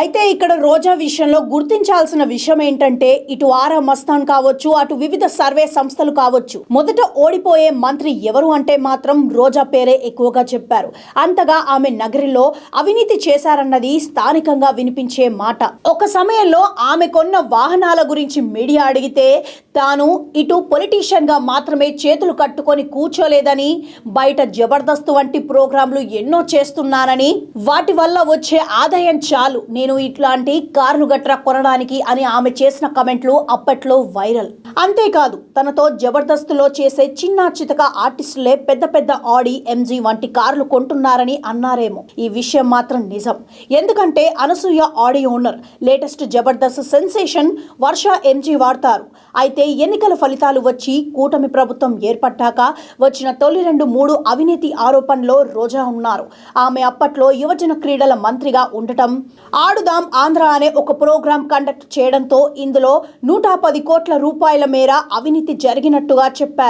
అయితే ఇక్కడ రోజా విషయంలో గుర్తించాల్సిన విషయం ఏంటంటే ఇటు ఆరా మస్తాన్ కావచ్చు అటు వివిధ సర్వే సంస్థలు కావచ్చు. మొదట ఓడిపోయే మంత్రి ఎవరు అంటే మాత్రం రోజా పేరే ఎక్కువగా చెప్పారు. అంతగా ఆమె నగరిలో అవినీతి చేశారన్నది స్థానికంగా వినిపించే మాట. ఒక సమయంలో ఆమె కొన్న వాహనాల గురించి మీడియా అడిగితే తాను ఇటు పొలిటీషియన్గా మాత్రమే చేతులు కట్టుకొని కూర్చోలేదని బయట జబర్దస్త్ వంటి ప్రోగ్రాంలు ఎన్నో చేస్తున్నానని వాటి వల్ల వచ్చే ఆదాయం చాలు నేను ఇట్లాంటి కార్లు గట్రా కొనడానికి అని ఆమె చేసిన కమెంట్లు అప్పట్లో వైరల్. అంతేకాదు తనతో జబర్దస్త్లో చేసే చిన్న చితక ఆర్టిస్టులే పెద్ద పెద్ద ఆడి ఎంజీ వంటి కార్లు కొంటున్నారని అన్నారేమో. ఈ విషయం మాత్రం నిజం. ఎందుకంటే Anasuya Audi owner latest Jabardasth sensation Varsha MG వాడతారు. అయితే ఎన్నికల ఫలితాలు వచ్చి కూటమి ప్రభుత్వం ఏర్పడ్డాక వచ్చిన తొలి రెండు మూడు అవినీతి ఆరోపణలో రోజా ఉన్నారు. ఆమె అప్పట్లో యువజన క్రీడల మంత్రిగా ఉండటం ఆడుదాం ఆంధ్ర అనే ఒక ప్రోగ్రాం కండక్ట్ చేయడంతో ఇందులో నూట పది కోట్ల రూపాయల మేర అవినీతి జరిగినట్టుగా చెప్పారు.